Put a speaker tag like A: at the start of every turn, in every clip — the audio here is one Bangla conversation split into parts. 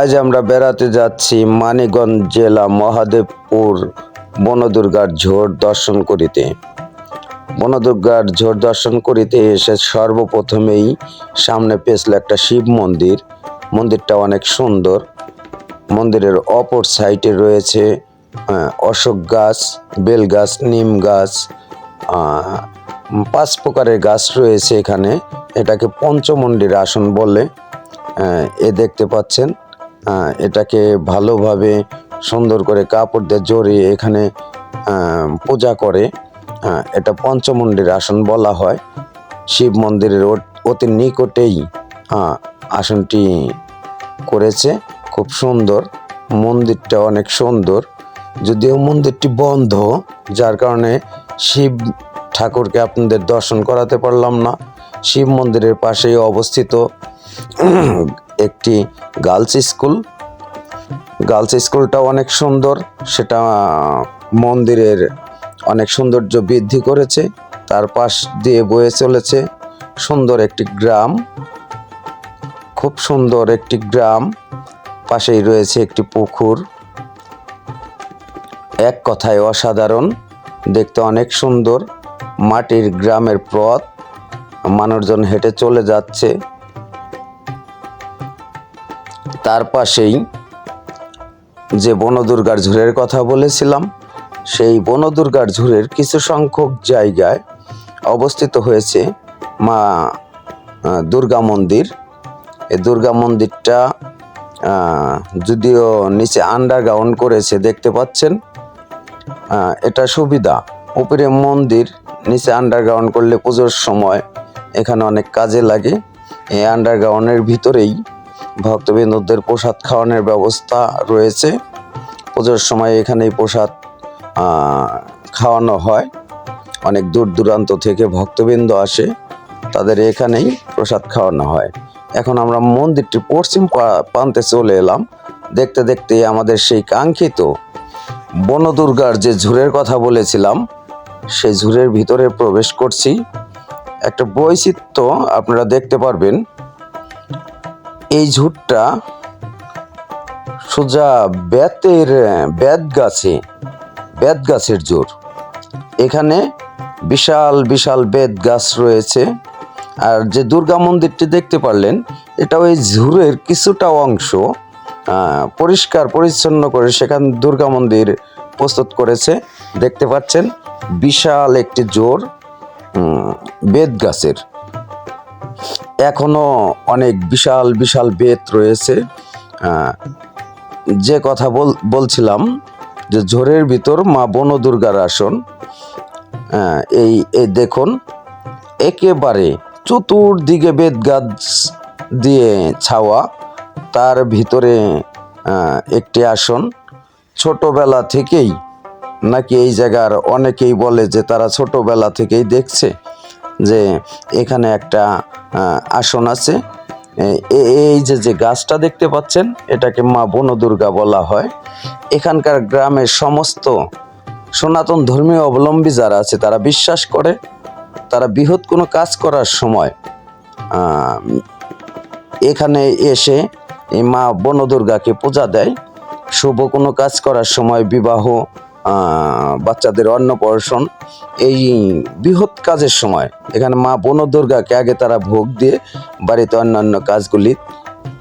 A: আজ আমরা বেড়াতে যাচ্ছি মানিকগঞ্জ জেলা মহাদেবপুর বনদুর্গার ঝোড় দর্শন করিতে। বনদুর্গার ঝোড় দর্শন করিতে এসে সর্বপ্রথমেই সামনে পেছলে একটা শিব মন্দির। মন্দিরটা অনেক সুন্দর। মন্দিরের অপর সাইডে রয়েছে অশোক গাছ, বেল গাছ, নিম গাছ পাঁচ প্রকারের গাছ রয়েছে এখানে। এটাকে পঞ্চমন্ডির আসন বলে এ দেখতে পাচ্ছেন। এটাকে ভালোভাবে সুন্দর করে কাপড় দিয়ে জড়িয়ে এখানে পূজা করে। এটা পঞ্চমন্ডির আসন বলা হয়। শিব মন্দিরের অতি নিকটেই আসনটি করেছে। খুব সুন্দর। মন্দিরটা অনেক সুন্দর। যদিও মন্দিরটি বন্ধ, যার কারণে শিব ঠাকুরকে আপনাদের দর্শন করাতে পারলাম না। শিব মন্দিরের পাশেই অবস্থিত একটি গার্লস স্কুল। গার্লস স্কুলটা অনেক সুন্দর। সেটা মন্দিরের অনেক সৌন্দর্য বৃদ্ধি করেছে। তার পাশ দিয়ে বয়ে চলেছে সুন্দর একটি গ্রাম। খুব সুন্দর একটি গ্রাম। পাশেই রয়েছে একটি পুকুর। এক কথায় অসাধারণ। দেখতে অনেক সুন্দর। মাটির গ্রামের পথ। মানুষজন হেঁটে চলে যাচ্ছে। তার পাশেই যে বনদুর্গার ঝুড়ের কথা বলেছিলাম, সেই বনদুর্গার ঝুড়ের কিছু সংখ্যক জায়গায় অবস্থিত হয়েছে মা দুর্গা মন্দির। এই দুর্গা মন্দিরটা যদিও নিচে আন্ডারগ্রাউন্ড করেছে, দেখতে পাচ্ছেন এটা সুবিধা। উপরে মন্দির, নিচে আন্ডারগ্রাউন্ড করলে পুজোর সময় এখানে অনেক কাজে লাগে। এই আন্ডারগ্রাউন্ডের ভিতরেই ভক্তবৃন্দদের প্রসাদ খাওয়ানোর ব্যবস্থা রয়েছে। পুজোর সময় এখানেই প্রসাদ খাওয়ানো হয়। অনেক দূর দূরান্ত থেকে ভক্তবৃন্দ আসে, তাদের এখানেই প্রসাদ খাওয়ানো হয়। এখন আমরা মন্দিরটি পশ্চিম প্রান্তে চলে এলাম। দেখতে দেখতে আমাদের সেই কাঙ্ক্ষিত বনদুর্গার যে ঝুরের কথা বলেছিলাম, সেই ঝুরের ভিতরে প্রবেশ করছি। একটা বৈচিত্র্য আপনারা দেখতে পারবেন এই ঝুটটা সোজা বেতের, বেত গাছে, বেত গাছের জোর। এখানে বিশাল বিশাল বেত গাছ রয়েছে। আর যে দুর্গা মন্দিরটি দেখতে পারলেন, এটা ওই ঝুরের কিছুটা অংশ পরিষ্কার, পরিচ্ছন্ন করে সেখানে দুর্গা মন্দির প্রস্তুত করেছে। দেখতে পাচ্ছেন, বিশাল একটি জোর বেত গাছের। এখনও অনেক বিশাল বিশাল বেত রয়েছে। যে কথা বল, বলছিলাম যে ঝোরের ভিতর মা বনদুর্গার আসন এই এই দেখুন, একেবারে চতুর্দিকে বেত গাছ দিয়ে ছাওয়া, তার ভিতরে একটি আসন। ছোটবেলা থেকেই, নাকি এই জায়গার অনেকেই বলে যে তারা ছোটবেলা থেকেই দেখছে। যে এখানে একটা আসন আছে। এই যে যে গাছটা দেখতে পাচ্ছেন, এটাকে মা বনদুর্গা বলা হয়। এখানকার গ্রামের সমস্ত সনাতন ধর্মীয় অবলম্বী যারা আছে, তারা বিশ্বাস করে। তারা বৃহৎ কোনো কাজ করার সময় এখানে এসে এই মা বনদুর্গাকে পূজা দেয়। শুভ কোনো কাজ করার সময় বিবাহ বাচ্চাদের অন্নপ্রাশন এই বৃহৎ কাজের সময় এখানে মা বনদুর্গাকে আগে তারা ভোগ দিয়ে বাড়িতে অন্যান্য কাজগুলি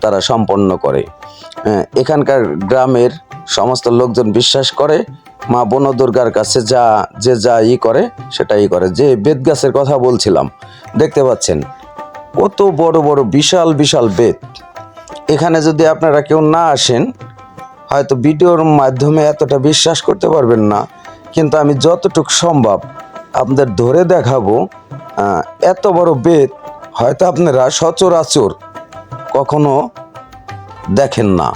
A: তারা সম্পন্ন করে। আহ, এখানকার গ্রামের সমস্ত লোকজন বিশ্বাস করে মা বনদুর্গার কাছে যা যে যা ই করে সেটাই করে। যে বেদ গাছের কথা বলছিলাম দেখতে পাচ্ছেন কত বড় বড় বিশাল বিশাল বেদ এখানে যদি আপনারা কেউ না আসেন হয়তো ভিডিওর মাধ্যমে এতটা বিশ্বাস করতে পারবেন না, কিন্তু আমি যতটুকু সম্ভব আপনাদের ধরে দেখাবো এত বড় বেদ হয়তো আপনারা সচরাচর কখনো দেখেন না।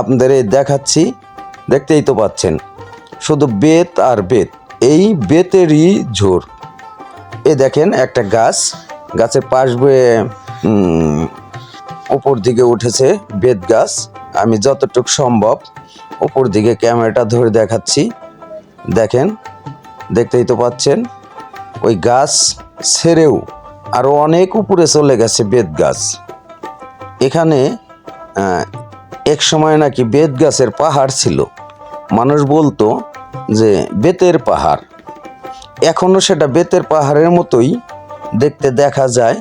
A: আপনাদের এই দেখাচ্ছি, দেখতেই তো পাচ্ছেন, শুধু বেত আর বেত, এই বেতেরই ঝোর। এ দেখেন একটা গাছ, গাছের পাশ বয়ে উপর দিকে উঠেছে বেত গাছ। আমি যতটুকু সম্ভব উপর দিকে ক্যামেরাটা ধরে দেখাচ্ছি। দেখেন, দেখতেই তো পাচ্ছেন, ওই গাছ ছেড়েও আরও অনেক উপরে চলে গেছে বেত গাছ। এখানে এক সময় নাকি বেত গাছের পাহাড় ছিল। মানুষ বলতো যে বেতের পাহাড়। এখনও সেটা বেতের পাহাড়ের মতোই দেখতে দেখা যায়।